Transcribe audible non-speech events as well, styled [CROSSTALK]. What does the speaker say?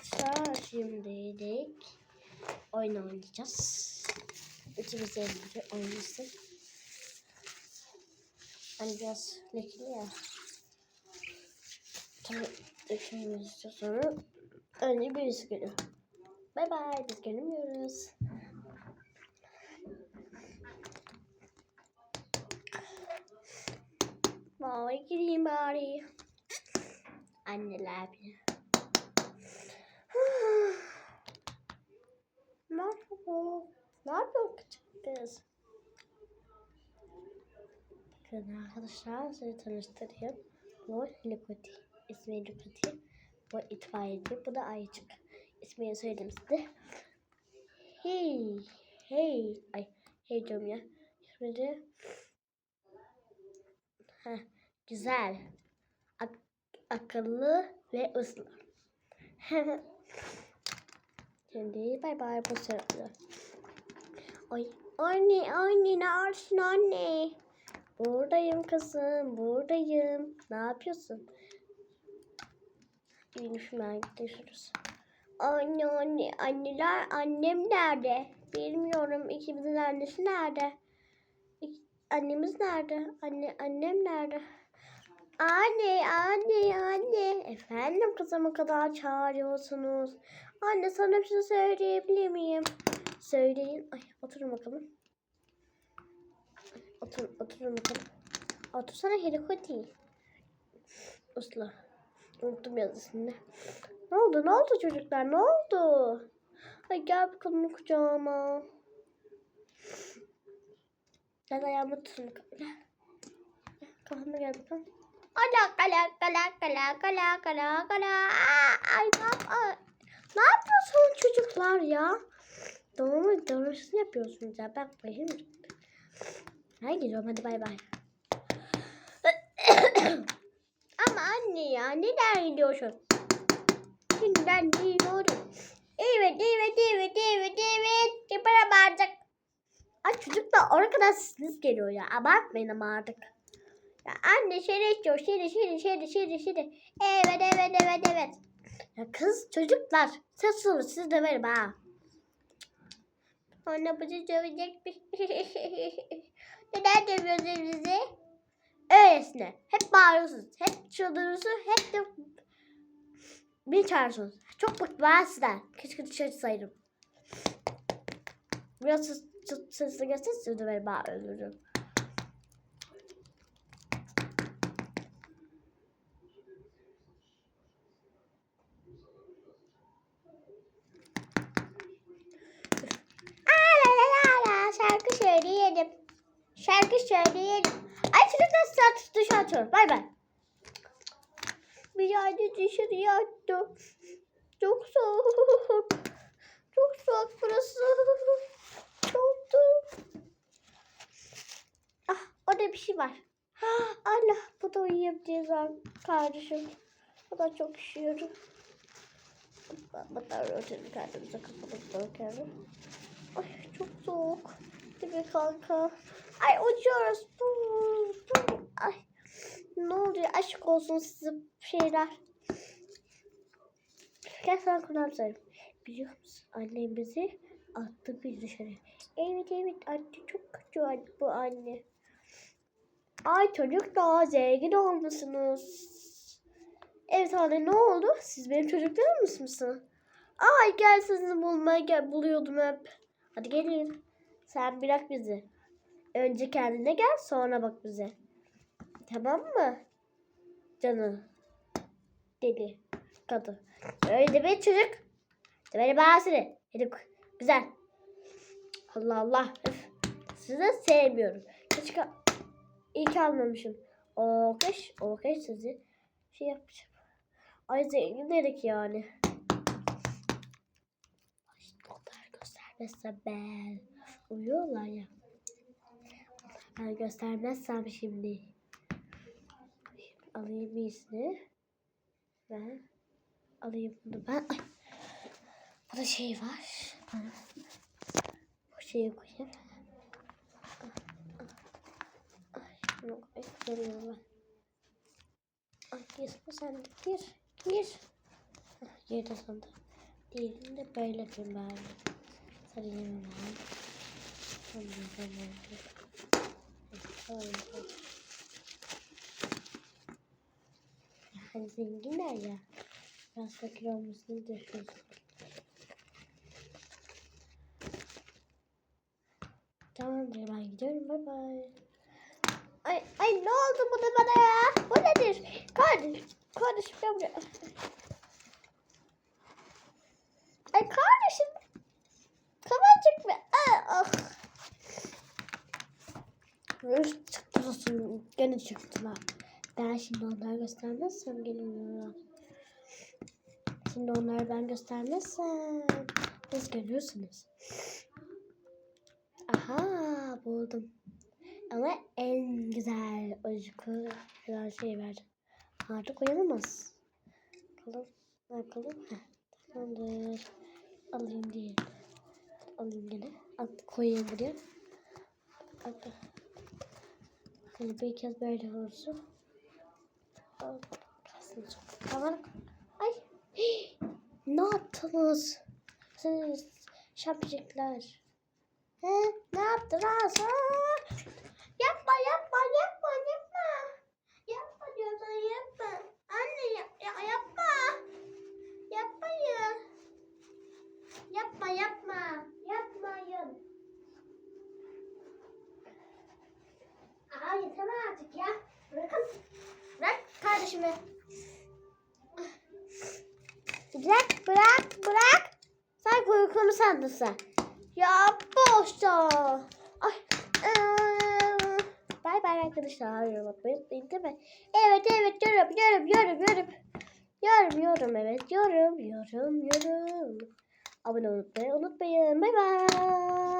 arkadaşlar şimdilik oyun oynayacağız. İkimiz de oynasın. Hani biraz lekeli ya. Tabii dökümümüz de sonra önce birisi geliyor. Bay bay biz gelemiyoruz. Vay gireyim bari. Anneler bile. Merhaba. Ne yapıyor küçük kız? Bakın arkadaşlar sizi tanıştırayım. Bu Likoti. İsmi Likoti. Bu itfaiyeci. Bu da Ayıcık. İsmini söyledim size. Hey. Hey. Ay. Hey diyorum ya. Şimdi. Heh, güzel. Ak- akıllı ve uslu. [LAUGHS] Şimdi bay bay bu sırada. Ay anne anne neredesin anne? Buradayım kızım buradayım. Ne yapıyorsun? Görüşmeye gidiyoruz. Anne anne anneler annem nerede? Bilmiyorum ikimizin annesi nerede? Annemiz nerede? Anne annem nerede? Anne, anne, anne. Efendim kızımı kadar çağırıyorsunuz. Anne sana bir şey söyleyebilir miyim? Söyleyin. Ay oturun bakalım. Otur, oturun bakalım. Otursana helikopter. Uslu. Unuttum yazısını. Ne oldu? Ne oldu çocuklar? Ne oldu? Ay gel bakalım kucağıma. Gel ayağımı tutun. Kafama gel bakalım. Kala kala kala kala kala kala kala. Aa, Ay ne, yap ay, ne yapıyorsunuz çocuklar ya? Doğru doğrusunu yapıyorsunuz ya. Bak bakayım. Ben gidiyorum hadi bay bay. [COUGHS] Ama anne ya neden gidiyorsun? Şimdi ben gidiyorum. Evet evet evet evet evet. Yapara bağıracak. Ay çocuk da kadar sesiniz geliyor ya. Abartmayın ama artık. Anne şere içiyor. Şere şere şere şere şere. Evet evet evet evet. Ya kız çocuklar. Ses olun siz de verin ha. Anne bizi dövecekmiş. [LAUGHS] Neden dövüyorsunuz bizi? Öylesine. Hep bağırıyorsunuz. Hep çıldırıyorsunuz. Hep de bir çağırıyorsunuz. Çok bıktım ben sizden. Keşke dışarı sayırım. Biraz ses, ses, sesle gelsene sizi de verin ben la. Şarkı söyleyelim. Şarkı söyleyelim. Ay çocuklar saat dışarı atıyor. Bay bay. Bir yerde dışarıya attı. Çok soğuk. Çok soğuk burası. Çok soğuk. Ah orada bir şey var. Ah, Allah bu da uyuyabileceğiz kardeşim. O da çok üşüyorum. Hatta örtelim kendimize kapatıp bırakalım. Ay çok soğuk. Değil kanka? Ay uçuyoruz. Ay ne oluyor? Aşk olsun size şeyler. Gel sana kulağım. Biliyor musun? Annem bizi attı bir dışarı. Evet evet anne çok kötü bu anne. Ay çocuk daha zengin olmuşsunuz. Evet anne ne oldu? Siz benim çocuklarım mısınız? Ay gel sizi bulmaya gel buluyordum hep. Hadi gelin. Sen bırak bizi. Önce kendine gel sonra bak bize. Tamam mı? Canım. Deli. Kadın. Öyle deme çocuk. Demeli bağırsın. Hadi güzel. Allah Allah. Öf. Sizi sevmiyorum. Keşke ki almamışım. O keş, o keş sizi şey yapacağım. Ay zengin dedik yani. Ay, göstermezsem ben. Uyuyorlar ya. Ben göstermezsem şimdi. Alayım iyisini. Ben alayım bunu ben. Ay. Burada şey var. Bu şeyi koyayım. Ay, şunu koyuyorum ben. Ay gir sen de gir. Gir. Girdi sandım. Diğerini de böyle yapayım bari. Sarayım ben. Tamam, tamam. Tamam, tamam. Hani zenginler ya. Biraz fakir olmasını düşünüyorum. Tamamdır ben gidiyorum. Bay bay. Ay, ay ne oldu bu da bana ya? Bu nedir? Kardeş, kardeşim gel buraya. Ay kardeşim. Kıvırcık mı? Ah, ah. Üf, çıktı olsun. Gene çıktılar. Ben şimdi onları göstermezsem gene olur. Şimdi onları ben göstermezsem siz görüyorsunuz. Aha buldum. Ama en güzel uyku falan şey verdim. Artık uyanamaz. Bakalım. Ne yapalım? Heh, tamamdır. Alayım diye. Alayım gene. At, koyayım buraya. At. Hani bir kez böyle çok. Tamam. Ay. [GASPS] ne yaptınız? Siz şapşikler. Ne yaptınız? Yapma yapma yapma. Yapma diyorsan yapma. Anne yap, ya, yapma. Yapmayın. Yapma yapma. Yapmayın. Aa yeter artık ya. Bırakın. Bırak kardeşimi. Bırak bırak bırak. Sanki uykunu sandın sen. Ya boşta. Ay. eee. Bay bay arkadaşlar. Yorum atmayı unutmayın değil? Evet evet yorum yorum yorum yorum. Yorum yorum evet yorum yorum yorum. Abone olmayı unutmayın. Bay bay.